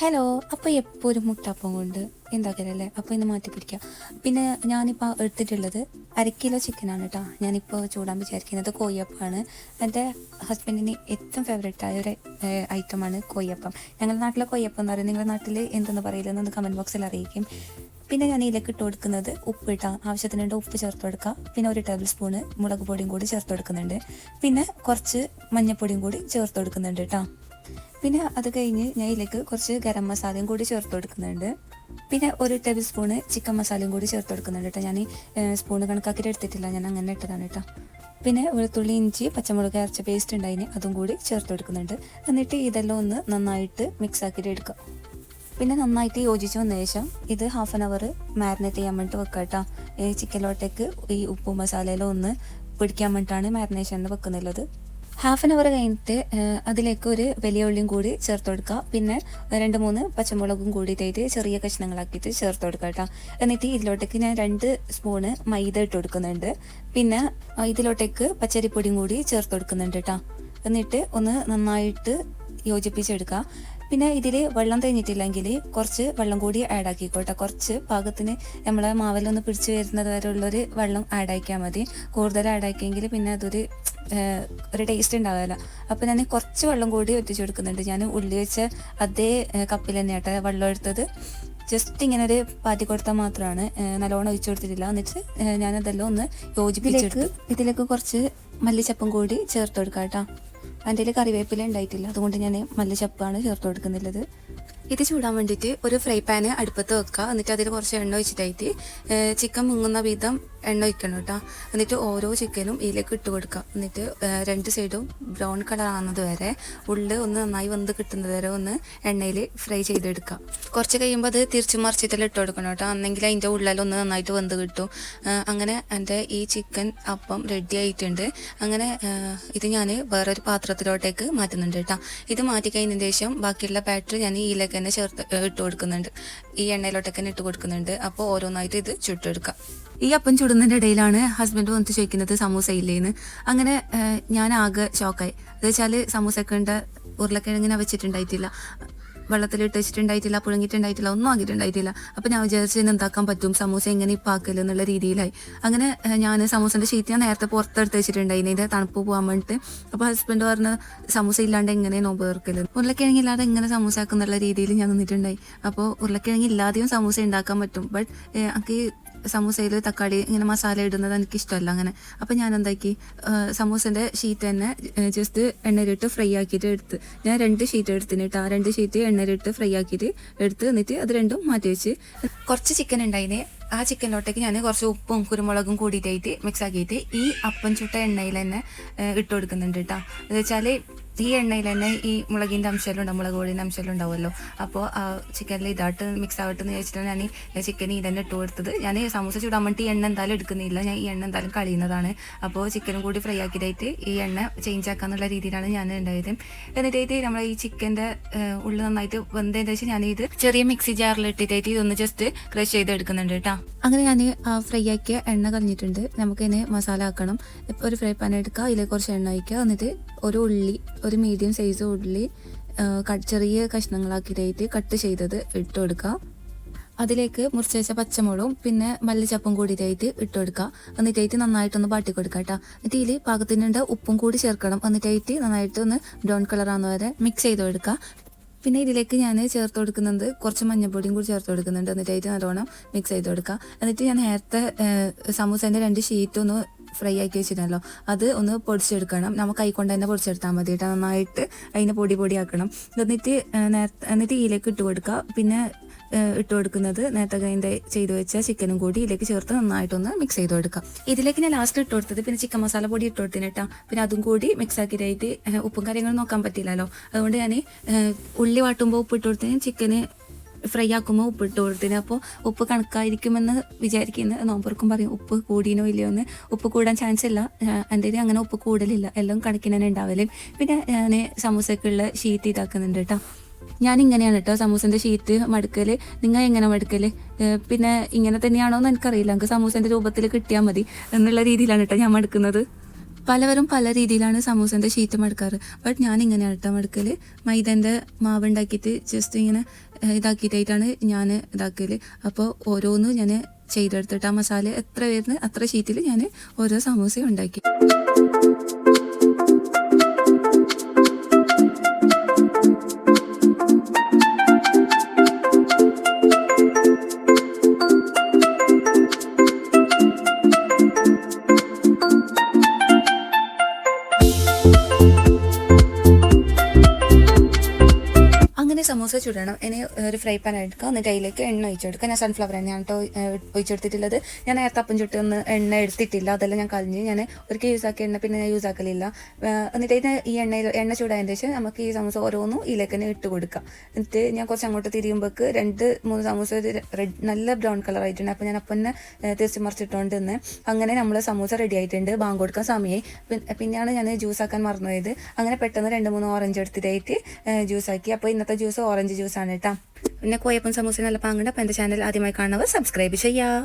Hello അപ്പോൾ എപ്പോഴും മുട്ടപ്പം കൊണ്ട് എന്താക്കലല്ലേ അപ്പോൾ ഇന്ന് മാറ്റി പിടിക്കാം. പിന്നെ ഞാനിപ്പോൾ എടുത്തിട്ടുള്ളത് അര കിലോ ചിക്കനാണ് കേട്ടോ ഞാനിപ്പോൾ ചൂടാൻ വിചാരിക്കുന്നത് കോഴിയപ്പമാണ്. എന്റെ ഹസ്ബൻഡിന് ഏറ്റവും ഫേവറേറ്റ് ആയ ഒരു ഐറ്റമാണ് കോയ്യപ്പം ഞങ്ങളുടെ നാട്ടിലെ കോഴിയപ്പം എന്ന് പറയുന്നത് നിങ്ങളുടെ നാട്ടിൽ എന്തെന്ന് പറയില്ലെന്ന് കമന്റ് ബോക്സിൽ അറിയിക്കും. പിന്നെ ഞാൻ ഇതിലേക്ക് ഇട്ട് കൊടുക്കുന്നത് ഉപ്പ് ഇട്ടാൽ ആവശ്യത്തിനുണ്ട് ഉപ്പ് ചേർത്ത് കൊടുക്കുക പിന്നെ ഒരു ടേബിൾ സ്പൂണ് മുളക് പൊടിയും കൂടി ചേർത്ത് കൊടുക്കുന്നുണ്ട്. പിന്നെ കുറച്ച് മഞ്ഞപ്പൊടിയും കൂടി ചേർത്ത് കൊടുക്കുന്നുണ്ട് കേട്ടോ പിന്നെ അത് കഴിഞ്ഞ് ഞാൻ ഇതിലേക്ക് കുറച്ച് ഗരം മസാലയും കൂടി ചേർത്ത് കൊടുക്കുന്നുണ്ട്. പിന്നെ ഒരു ടേബിൾ സ്പൂണ് ചിക്കൻ മസാലയും കൂടി ചേർത്ത് കൊടുക്കുന്നുണ്ട് കേട്ടോ. ഞാൻ സ്പൂണ് കണക്കാക്കിയിട്ട് എടുത്തിട്ടില്ല. ഞാൻ അങ്ങനെ ഇട്ടതാണ് കേട്ടോ. പിന്നെ വെളുത്തുള്ളി ഇഞ്ചി പച്ചമുളക് അരച്ച പേസ്റ്റ് ഉണ്ടായിന് അതും കൂടി ചേർത്ത് കൊടുക്കുന്നുണ്ട്. എന്നിട്ട് ഇതെല്ലാം ഒന്ന് നന്നായിട്ട് മിക്സ് ആക്കിയിട്ട് എടുക്കുക പിന്നെ നന്നായിട്ട് യോജിച്ച് വന്ന ശേഷം ഇത് ഹാഫ് ആൻ അവർ മാരിനേറ്റ് ചെയ്യാൻ വേണ്ടിയിട്ട് വെക്കാം കേട്ടോ. ഈ ചിക്കനിലോട്ടേക്ക് ഈ ഉപ്പും മസാലയിലും ഒന്ന് പിടിക്കാൻ വേണ്ടിയിട്ടാണ് മാരിനേഷൻ വെക്കുന്നുള്ളത് ഹാഫ് ആൻ അവർ കഴിഞ്ഞിട്ട് അതിലേക്ക് ഒരു വലിയ ഉള്ളിയും കൂടി ചേർത്ത് കൊടുക്കുക. പിന്നെ രണ്ട് മൂന്ന് പച്ചമുളകും കൂടിയിട്ടായിട്ട് ചെറിയ കഷ്ണങ്ങളാക്കിയിട്ട് ചേർത്ത് കൊടുക്കുക കേട്ടോ. എന്നിട്ട് ഇതിലോട്ടേക്ക് ഞാൻ രണ്ട് സ്പൂണ് മൈദ ഇട്ട് കൊടുക്കുന്നുണ്ട്. പിന്നെ ഇതിലോട്ടേക്ക് പച്ചരിപ്പൊടിയും കൂടി ചേർത്ത് കൊടുക്കുന്നുണ്ട് കേട്ടോ. എന്നിട്ട് ഒന്ന് നന്നായിട്ട് യോജിപ്പിച്ചെടുക്കുക. പിന്നെ ഇതിൽ വെള്ളം തേഞ്ഞിട്ടില്ലെങ്കിൽ കുറച്ച് വെള്ളം കൂടി ആഡ് ആക്കിക്കോട്ടെ. കുറച്ച് പാകത്തിന് നമ്മളെ മാവിലൊന്ന് പിടിച്ച് വരുന്നത് വരെ ഉള്ളൊരു വെള്ളം ആഡ് ആക്കിയാൽ മതി. കൂടുതൽ ആഡ് ആക്കിയെങ്കിൽ പിന്നെ അതൊരു ഒരു ടേസ്റ്റ് ഉണ്ടാവില്ല അപ്പോൾ ഞാൻ കുറച്ച് വെള്ളം കൂടി ഒറ്റിച്ച് കൊടുക്കുന്നുണ്ട്. ഞാൻ ഉള്ളി വെച്ച അതേ കപ്പിൽ തന്നെയാട്ടെ വെള്ളം എടുത്തത്. ജസ്റ്റ് ഇങ്ങനെ ഒരു പാറ്റി കൊടുത്താൽ മാത്രമാണ് നല്ലോണം ഒഴിച്ചു കൊടുത്തിട്ടില്ല. എന്നിട്ട് ഞാനതെല്ലാം ഒന്ന് യോജിപ്പിച്ചെടുത്ത് ഇതിലേക്ക് കുറച്ച് മല്ലിച്ചപ്പും കൂടി ചേർത്ത് കൊടുക്കാം കേട്ടോ എന്റെ കറിവേപ്പില ഉണ്ടായിട്ടില്ല. അതുകൊണ്ട് ഞാൻ മല്ലിച്ചപ്പാണ് ചേർത്ത് കൊടുക്കുന്നുള്ളത്. ഇത് ചൂടാൻ വേണ്ടിയിട്ട് ഒരു ഫ്രൈ പാന് അടുപ്പത്ത് വെക്കുക എന്നിട്ട് അതിൽ കുറച്ച് എണ്ണ ഒഴിച്ചിട്ടായിട്ട് ചിക്കൻ മുങ്ങുന്ന വിധം എണ്ണ ഒഴിക്കണം കേട്ടോ. എന്നിട്ട് ഓരോ ചിക്കനും ഇതിലേക്ക് ഇട്ട് കൊടുക്കുക എന്നിട്ട് രണ്ട് സൈഡും ബ്രൗൺ കളർ ആകുന്നത് വരെ ഉള്ളിൽ ഒന്ന് നന്നായി വെന്ത് കിട്ടുന്നത് വരെ ഒന്ന് എണ്ണയിൽ ഫ്രൈ ചെയ്തെടുക്കുക കുറച്ച് കഴിയുമ്പോൾ അത് തിരിച്ചു മറിച്ചിട്ടെല്ലാം ഇട്ട് കൊടുക്കണം കേട്ടോ. അന്നെങ്കിൽ അതിന്റെ ഉള്ളിലൊന്ന് നന്നായിട്ട് വെന്ത് കിട്ടും. അങ്ങനെ എന്റെ ഈ ചിക്കൻ അപ്പം റെഡി ആയിട്ടുണ്ട്. അങ്ങനെ ഇത് ഞാൻ വേറൊരു പാത്രത്തിലോട്ടേക്ക് മാറ്റുന്നുണ്ട് കേട്ടോ. ഇത് മാറ്റി കഴിഞ്ഞതിന് ശേഷം ബാക്കിയുള്ള ബാറ്ററി ഞാൻ ഇതിലേക്ക് തന്നെ ചേർത്ത് ഇട്ട് കൊടുക്കുന്നുണ്ട്. ഈ എണ്ണയിലോട്ടൊക്കെ ഇട്ട് കൊടുക്കുന്നുണ്ട്. അപ്പോൾ ഓരോന്നായിട്ട് ഇത് ചുട്ടെടുക്കാം. ഈ അപ്പം ചുടുന്നതിന്റെ ഇടയിലാണ് ഹസ്ബൻഡ് വന്നിട്ട് ചോദിക്കുന്നത് സമൂസ ഇല്ലേന്ന്. അങ്ങനെ ഞാൻ ആകെ ഷോക്കായി അത് വെച്ചാൽ ഉണ്ട് ഉരുളക്കിഴങ്ങിനെ വെച്ചിട്ടുണ്ടായിട്ടില്ല. വെള്ളത്തിലിട്ട് വെച്ചിട്ടുണ്ടായിട്ടില്ല പുഴുങ്ങിയിട്ടുണ്ടായിട്ടില്ല ഒന്നും ആക്കിയിട്ടുണ്ടായിട്ടില്ല. അപ്പം ഞാൻ വിചാരിച്ചു എന്താക്കാൻ പറ്റും? സമൂസ എങ്ങനെ ഇപ്പാക്കൽ എന്നുള്ള രീതിയിലായി. അങ്ങനെ ഞാൻ സമൂസന്റെ ഷീറ്റ് ഞാൻ നേരത്തെ പുറത്തെടുത്ത് വെച്ചിട്ടുണ്ടായി ഇതിന്റെ തണുപ്പ് പോകാൻ വേണ്ടിയിട്ട് അപ്പോൾ ഹസ്ബൻഡ് പറഞ്ഞ് സമൂസ ഇല്ലാണ്ട് എങ്ങനെ നോമ്പ് തീർക്കൽ ഉരുളക്കിഴങ്ങ് ഇല്ലാതെ എങ്ങനെ സമൂസ ആക്കുന്നുള്ള രീതിയിൽ ഞാൻ നിന്നിട്ടുണ്ടായി. അപ്പോൾ ഉരുളക്കിഴങ്ങ് ഇല്ലാതെയും സമൂസ ഉണ്ടാക്കാൻ പറ്റും. ബട്ട് എനിക്ക് സമൂസയിൽ തക്കാളി ഇങ്ങനെ മസാല ഇടുന്നത് എനിക്ക് ഇഷ്ടമല്ല അങ്ങനെ. അപ്പം ഞാൻ എന്താക്കി സമൂസന്റെ ഷീറ്റ് തന്നെ ജസ്റ്റ് എണ്ണയിലിട്ട് ഫ്രൈ ആക്കിയിട്ട് എടുത്ത്. ഞാൻ രണ്ട് ഷീറ്റ് എടുത്തിന് ആ രണ്ട് ഷീറ്റ് എണ്ണയിലിട്ട് ഫ്രൈ ആക്കിയിട്ട് എടുത്ത് എന്നിട്ട് അത് രണ്ടും മാറ്റി വെച്ച്. കുറച്ച് ചിക്കൻ ഉണ്ടായിന് ആ ചിക്കനിലോട്ടേക്ക് ഞാൻ കുറച്ച് ഉപ്പും കുരുമുളകും കൂടിയിട്ടായിട്ട് മിക്സ് ആക്കിയിട്ട് ഈ അപ്പം ചുട്ട എണ്ണയിൽ തന്നെ ഇട്ട് കൊടുക്കുന്നുണ്ട് കേട്ടോ എന്ന് വെച്ചാൽ ഈ എണ്ണയിൽ തന്നെ ഈ മുളകിന്റെ അംശമെല്ലാം ഉണ്ടാവും മുളക് പൊടിന്റെ അംശമെല്ലാം ഉണ്ടാവുമല്ലോ. അപ്പോൾ ചിക്കനിൽ ഇതായിട്ട് മിക്സ് ആവട്ടെ എന്ന് ചോദിച്ചിട്ടാണ് ഞാൻ ഈ ചിക്കൻ ഈ തന്നെ ഇട്ട് കൊടുത്തത്. ഞാൻ സമൂസ ചൂടാൻ വേണ്ടി എണ്ണ എന്തായാലും എടുക്കുന്നില്ല. ഞാൻ ഈ എണ്ണ എന്തായാലും കളയുന്നതാണ്. അപ്പോൾ ചിക്കനും കൂടി ഫ്രൈ ആക്കിയിട്ട് ഈ എണ്ണ ചേഞ്ച് ആക്കാന്നുള്ള രീതിയിലാണ് ഞാൻ ഉണ്ടായത്. എന്നിട്ടായിട്ട് നമ്മൾ ഈ ചിക്കന്റെ ഉള്ളിൽ നന്നായിട്ട് വെന്തതിന് ഞാൻ ഇത് ചെറിയ മിക്സി ജാറിൽ ഇട്ടിട്ടായിട്ട് ഇതൊന്ന് ജസ്റ്റ് ക്രഷ് ചെയ്ത് എടുക്കുന്നുണ്ട് കേട്ടോ. അങ്ങനെ ഞാൻ ഫ്രൈ ആക്കിയ എണ്ണ കളഞ്ഞിട്ടുണ്ട്. നമുക്ക് ഇതിന് മസാല ആക്കണം. ഒരു ഫ്രൈ പാൻ എടുക്കുക അതിലേക്ക് കുറച്ച് എണ്ണ ഒഴിക്കുക. എന്നിട്ട് ഒരു ഉള്ളി ഒരു മീഡിയം സൈസ് ഉള്ളി ചെറിയ കഷ്ണങ്ങളാക്കിയിട്ട് കട്ട് ചെയ്തത് ഇട്ട് കൊടുക്കുക. അതിലേക്ക് മുറിച്ച് വെച്ച പച്ചമുളകും പിന്നെ മല്ലിച്ചപ്പും കൂടിയിട്ടായിട്ട് ഇട്ട് കൊടുക്കുക. എന്നിട്ടായിട്ട് നന്നായിട്ടൊന്ന് പാട്ടി കൊടുക്കുക കേട്ടോ എന്നിട്ട് ഇതിൽ പാകത്തിനുണ്ട് ഉപ്പും കൂടി ചേർക്കണം. എന്നിട്ടായിട്ട് നന്നായിട്ട് ഒന്ന് ബ്രൗൺ കളർ ആകുന്ന വരെ മിക്സ് ചെയ്ത് കൊടുക്കുക. പിന്നെ ഇതിലേക്ക് ഞാൻ ചേർത്ത് കൊടുക്കുന്നത് കുറച്ച് മഞ്ഞൾപ്പൊടിയും കൂടി ചേർത്ത് കൊടുക്കുന്നുണ്ട്. എന്നിട്ടായിട്ട് നല്ലോണം മിക്സ് ചെയ്ത് കൊടുക്കുക. എന്നിട്ട് ഞാൻ നേരത്തെ സമൂസേന്റെ രണ്ട് ഷീറ്റ് ഒന്ന് ഫ്രൈ ആക്കി വെച്ചിട്ടുണ്ടല്ലോ. അത് ഒന്ന് പൊടിച്ചെടുക്കണം. നമുക്ക് കൈകൊണ്ട് തന്നെ പൊടിച്ചെടുത്താൽ മതി കേട്ടോ. നന്നായിട്ട് അതിനെ പൊടി ആക്കണം. എന്നിട്ട് നേരത്തെ എന്നിട്ട് ഇതിലേക്ക് ഇട്ട് കൊടുക്കുക. പിന്നെ ഇട്ട് കൊടുക്കുന്നത് നേരത്തെ അതിന്റെ ചെയ്തു വെച്ച ചിക്കനും കൂടി ഇതിലേക്ക് ചേർത്ത് നന്നായിട്ടൊന്ന് മിക്സ് ചെയ്ത് കൊടുക്കുക. ഇതിലേക്ക് ഞാൻ ലാസ്റ്റ് ഇട്ട് കൊടുത്തത് പിന്നെ ചിക്കൻ മസാല പൊടി ഇട്ട് കൊടുത്തിന് കേട്ടോ. പിന്നെ അതും കൂടി മിക്സ് ആക്കിയിട്ട് ഏഹ്, ഉപ്പും കാര്യങ്ങളും നോക്കാൻ പറ്റില്ലല്ലോ അതുകൊണ്ട് ഞാൻ ഉള്ളി വാട്ടുമ്പോൾ ഉപ്പ് ഇട്ട് കൊടുത്തിന് ചിക്കന് ഫ്രൈ ആക്കുമ്പോൾ ഉപ്പ് ഇട്ട് കൊടുത്തിന്. അപ്പോൾ ഉപ്പ് കണക്കായിരിക്കുമെന്ന് വിചാരിക്കുന്നത് നോമ്പർക്കും പറയും ഉപ്പ് കൂടിനോ ഇല്ലയോ? എന്ന്. ഉപ്പ് കൂടാൻ ചാൻസ് ഇല്ല. എന്റെ അങ്ങനെ ഉപ്പ് കൂടലില്ല. എല്ലാം കണക്കിന് തന്നെ പിന്നെ ഞാൻ സമൂസക്കുള്ള ഷീറ്റ് ഇതാക്കുന്നുണ്ട് കേട്ടോ. ഞാൻ ഇങ്ങനെയാണ് കേട്ടോ സമൂസന്റെ ഷീറ്റ് മടുക്കൽ നിങ്ങൾ എങ്ങനെ മടുക്കൽ പിന്നെ ഇങ്ങനെ തന്നെയാണോ എന്ന് എനിക്കറിയില്ല. എനിക്ക് സമൂസന്റെ രൂപത്തിൽ കിട്ടിയാൽ മതി. എന്നുള്ള രീതിയിലാണ് കേട്ടോ ഞാൻ മടുക്കുന്നത്. പലവരും പല രീതിയിലാണ് സമൂസന്റെ ഷീറ്റ് മടുക്കാറ്. ബട്ട് ഞാൻ ഇങ്ങനെ കേട്ടോ മടുക്കൽ മൈദന്റെ മാവ് ഉണ്ടാക്കിയിട്ട് ജസ്റ്റ് ഇങ്ങനെ ഇതാക്കിയിട്ടായിട്ടാണ് ഞാൻ ഇതാക്കൽ അപ്പോൾ ഓരോന്ന് ഞാൻ ചെയ്തെടുത്തിട്ട് ആ മസാല എത്ര വരുന്നു അത്ര ഷീറ്റിൽ ഞാൻ ഓരോ സമൂസയും ഉണ്ടാക്കി. സമൂസ ചുടണം. ഇനി ഒരു ഫ്രൈ പാൻ എടുക്കുക എന്നിട്ട് അതിലേക്ക് എണ്ണ ഒഴിച്ചെടുക്കുക ഞാൻ സൺഫ്ലവർ എണ്ണയാണ് കേട്ടോ ഒഴിച്ചെടുത്തിട്ടുള്ളത്. ഞാൻ നേരത്തെ അപ്പം ചുട്ടൊന്ന് എണ്ണ എടുത്തിട്ടില്ല. അതെല്ലാം ഞാൻ കളഞ്ഞ് ഞാൻ ഒരിക്കൽ യൂസ് ആക്കിയ എണ്ണ പിന്നെ യൂസ് ആക്കലില്ല. എന്നിട്ട് ഇതിന് ഈ എണ്ണയിൽ എണ്ണ ചൂടായതിന് ശേഷം നമുക്ക് ഈ സമോസ ഓരോന്നും ഇതിലേക്ക് തന്നെ ഇട്ട് കൊടുക്കാം. എന്നിട്ട് ഞാൻ കുറച്ച് അങ്ങോട്ട് തിരിയുമ്പോൾക്ക് രണ്ട് മൂന്ന് സമൂസ റെഡ് നല്ല ബ്രൗൺ കളർ ആയിട്ടുണ്ട്. അപ്പോൾ ഞാൻ അപ്പം തന്നെ തിരിച്ച് മറിച്ചിട്ടുകൊണ്ട് നിന്ന് അങ്ങനെ നമ്മൾ സമൂസ റെഡി ആയിട്ടുണ്ട്. ബാങ്ക് കൊടുക്കാൻ സമയമായി പിന്നെയാണ് ഞാൻ ജ്യൂസ് ആക്കാൻ മറന്നുപോയത്. അങ്ങനെ പെട്ടെന്ന് രണ്ട് മൂന്ന് ഓറഞ്ച് എടുത്തിട്ടായിട്ട് ജ്യൂസ് ആക്കി. അപ്പോൾ ഇന്നത്തെ ജ്യൂസ് ഓറഞ്ച് ജ്യൂസാണ് കേട്ടോ. പിന്നെ കോയപ്പൻ സമൂസ നല്ല പാങ്ങുണ്ട് അപ്പോൾ എന്റെ ചാനൽ ആദ്യമായി കാണുന്നവർ സബ്സ്ക്രൈബ് ചെയ്യുക